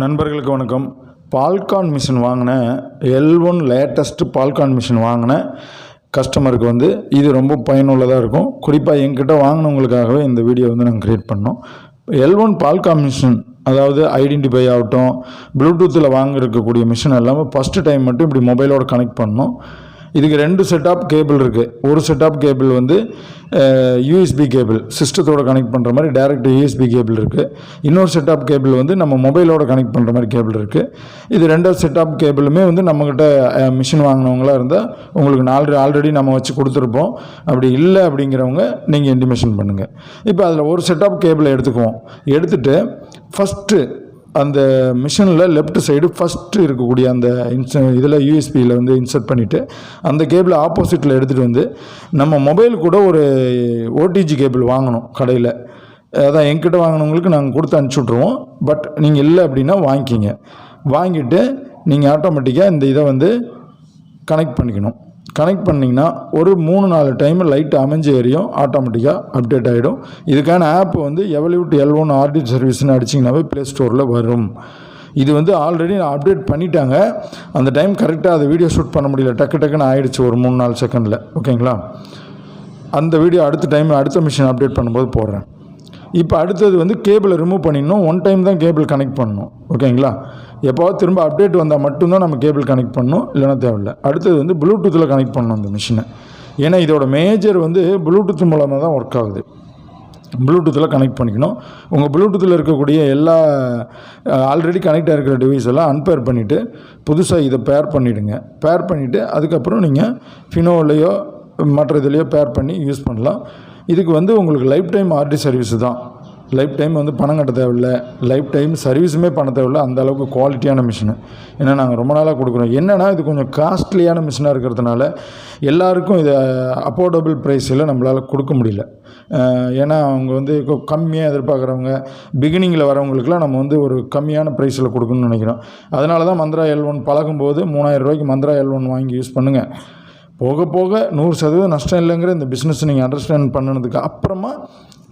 நண்பர்களுக்கு வணக்கம். Falcon machine வாங்கின L one latest Falcon machine வாங்கின கஸ்டமருக்கு வந்து இது ரொம்ப பயனுள்ளதாக இருக்கும். குறிப்பாக என்கிட்ட வாங்கினவங்களுக்காகவே இந்த வீடியோ வந்து நாங்கள் க்ரியேட் பண்ணோம். எல் ஒன் பால்கான் மிஷின் அதாவது ஐடென்டிஃபை ஆகட்டும் ப்ளூடூத்தில் வாங்க இருக்கக்கூடிய மிஷின் எல்லாமே ஃபஸ்ட்டு டைம் மட்டும் இப்படி மொபைலோட கனெக்ட் பண்ணோம். இதுக்கு ரெண்டு செட் ஆஃப் கேபிள் இருக்குது ஒரு செட் ஆஃப் கேபிள் வந்து யூஎஸ்பி கேபிள் சிஸ்டத்தோட கனெக்ட் பண்ணுற மாதிரி டேரெக்ட் யூஎஸ்பி கேபிள் இருக்குது இன்னொரு செட் ஆஃப் கேபிள் வந்து நம்ம மொபைலோட கனெக்ட் பண்ணுற மாதிரி கேபிள் இருக்குது இது ரெண்டாவது செட் ஆஃப் கேபிளுமே வந்து நம்மக்கிட்ட மிஷின் வாங்கினவங்களா இருந்தால் உங்களுக்கு நாலு ஆல்ரெடி நம்ம வச்சு கொடுத்துருப்போம். அப்படி இல்லை அப்படிங்கிறவங்க நீங்கள் இன்டிமேஷன் பண்ணுங்கள் இப்போ அதில் ஒரு செட் ஆஃப் கேபிளை எடுத்துக்குவோம். எடுத்துகிட்டு ஃபஸ்ட்டு அந்த மிஷினில் லெஃப்ட் சைடு ஃபஸ்ட்டு இருக்கக்கூடிய அந்த இன்ச இதில் யூஎஸ்பியில் வந்து இன்சர்ட் பண்ணிவிட்டு அந்த கேபிளை ஆப்போசிட்டில் எடுத்துகிட்டு வந்து நம்ம மொபைல் கூட ஒரு ஓடிஜி கேபிள் வாங்கணும் கடையில். அதான் என்கிட்ட வாங்கினவங்களுக்கு நாங்கள் கொடுத்து அனுப்பிச்சி விட்ருவோம் பட் நீங்கள் இல்லை அப்படின்னா வாங்கிக்கிங்க. வாங்கிட்டு நீங்கள் ஆட்டோமேட்டிக்காக இந்த இதை வந்து கனெக்ட் பண்ணிக்கணும். கனெக்ட் பண்ணிங்கன்னா ஒரு மூணு நாலு டைம் லைட் அமைஞ்சு எரியும் ஆட்டோமேட்டிக்காக அப்டேட் ஆகிடும் இதுக்கான ஆப் வந்து எவல்யூட் எல் ஒன் ஆர்டி சர்வீஸ்னு அடிச்சிங்கனாவே ப்ளே ஸ்டோரில் வரும். இது வந்து ஆல்ரெடி அப்டேட் பண்ணிட்டாங்க. அந்த டைம் கரெக்டாக அதை வீடியோ ஷூட் பண்ண முடியல. டக்கு டக்குன்னு ஆயிடுச்சு ஒரு மூணு நாலு செகண்டில் ஓகேங்களா அந்த வீடியோ அடுத்த டைம் அடுத்த மிஷின் அப்டேட் பண்ணும்போது போடுறேன். இப்போ அடுத்தது வந்து கேபிளை ரிமூவ் பண்ணிடணும். ஒன் டைம் தான் கேபிள் கனெக்ட் பண்ணணும். ஓகேங்களா? எப்போவாது திரும்ப அப்டேட் வந்தால் மட்டும்தான் நம்ம கேபிள் கனெக்ட் பண்ணணும். இல்லைன்னா தேவையில்லை. அடுத்தது வந்து ப்ளூடூத்தில் கனெக்ட் பண்ணணும் அந்த மிஷினை ஏன்னா இதோட மேஜர் வந்து ப்ளூடூத் மூலமாக தான் ஒர்க் ஆகுது. ப்ளூடூத்தில் கனெக்ட் பண்ணிக்கணும். உங்கள் ப்ளூடூத்தில் இருக்கக்கூடிய எல்லா ஆல்ரெடி கனெக்ட் இருக்கிற டிவைஸ் எல்லாம் அன்பேர் பண்ணிவிட்டு புதுசாக இதை பேர் பண்ணிவிடுங்க பேர் பண்ணிவிட்டு அதுக்கப்புறம் நீங்கள் ஃபினோலையோ மற்ற இதுலேயோ பேர் பண்ணி யூஸ் பண்ணலாம். இதுக்கு வந்து உங்களுக்கு லைஃப் டைம் ஆர்டி சர்வீஸ் தான். லைஃப் டைம் வந்து பணம் கட்ட தேவையில்ல. லைஃப் டைம் சர்வீஸுமே பண்ண தேவையில்ல. அந்த அளவுக்கு குவாலிட்டியான மிஷினு ஏன்னா நாங்கள் ரொம்ப நாளாக கொடுக்குறோம். என்னென்னா இது கொஞ்சம் காஸ்ட்லியான மிஷினாக இருக்கிறதுனால எல்லாருக்கும் இதை அஃபோர்டபுள் ப்ரைஸில் நம்மளால் கொடுக்க முடியல. ஏன்னா அவங்க வந்து கம்மியாக எதிர்பார்க்குறவங்க பிகினிங்கில் வரவங்களுக்குலாம் நம்ம வந்து ஒரு கம்மியான ப்ரைஸில் கொடுக்கணும்னு நினைக்கிறோம். அதனால தான் மந்த்ரா எல் ஒன் பழகும்போது மூணாயிரம் ரூபாய்க்கு மந்த்ரா எல் ஒன் வாங்கி யூஸ் பண்ணுங்கள் போக போக நூறு சதவீதம் நஷ்டம் இல்லைங்கிற இந்த பிஸ்னஸ் நீங்கள் அண்டர்ஸ்டாண்ட் பண்ணினதுக்கு அப்புறமா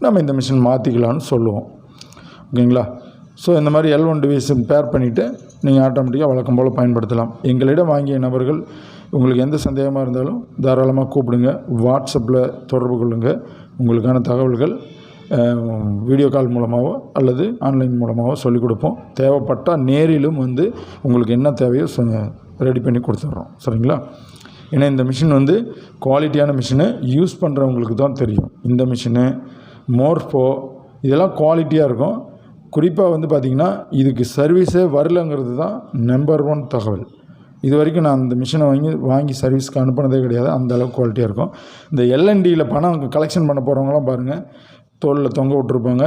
நம்ம இந்த மிஷின் மாற்றிக்கலாம்னு சொல்லுவோம். ஓகேங்களா? ஸோ இந்த மாதிரி எல் ஒன் டிவைஸ் பேர் பண்ணிவிட்டு நீங்கள் ஆட்டோமேட்டிக்காக வழக்கம் போல் பயன்படுத்தலாம். எங்களிடம் வாங்கிய நபர்கள் உங்களுக்கு எந்த சந்தேகமாக இருந்தாலும் தாராளமாக கூப்பிடுங்க. வாட்ஸ்அப்பில் தொடர்பு கொள்ளுங்கள் உங்களுக்கான தகவல்கள் வீடியோ கால் மூலமாகவோ அல்லது ஆன்லைன் மூலமாகவோ சொல்லிக் கொடுப்போம். தேவைப்பட்டால் நேரிலும் வந்து உங்களுக்கு என்ன தேவையோ ரெடி பண்ணி கொடுத்துட்றோம். சரிங்களா? ஏன்னா இந்த மிஷின் வந்து குவாலிட்டியான மிஷினு யூஸ் பண்ணுறவங்களுக்கு தான் தெரியும். இந்த மிஷினு மோர்ஃபோ இதெல்லாம் குவாலிட்டியாக இருக்கும். குறிப்பாக வந்து பார்த்திங்கன்னா இதுக்கு சர்வீஸே வரலங்கிறது தான் நம்பர் ஒன் தகவல். இது வரைக்கும் நான் அந்த மிஷினை வாங்கி வாங்கி சர்வீஸ்க்கு அனுப்பினதே கிடையாது. அந்த அளவுக்கு குவாலிட்டியாக இருக்கும். இந்த எல்என்டியில் பணம் கலெக்ஷன் பண்ண போகிறவங்களாம் பாருங்கள் தோலில் தொங்க விட்ருப்பாங்க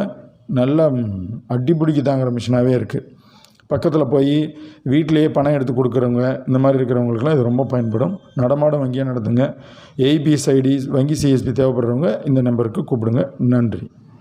நல்லா ம், அடிப்பிடிக்கு தாங்கிற மிஷினாகவே இருக்குது பக்கத்தில் போய் வீட்டிலையே பணம் எடுத்து கொடுக்குறவங்க இந்த மாதிரி இருக்கிறவங்களுக்குலாம் இது ரொம்ப பயன்படும். நடமாடும் வங்கியாக நடத்துங்க. ஏபிஎஸ் ஐடி வங்கி சிஎஸ்பி தேவைப்படுறவங்க இந்த நம்பருக்கு கூப்பிடுங்க. நன்றி.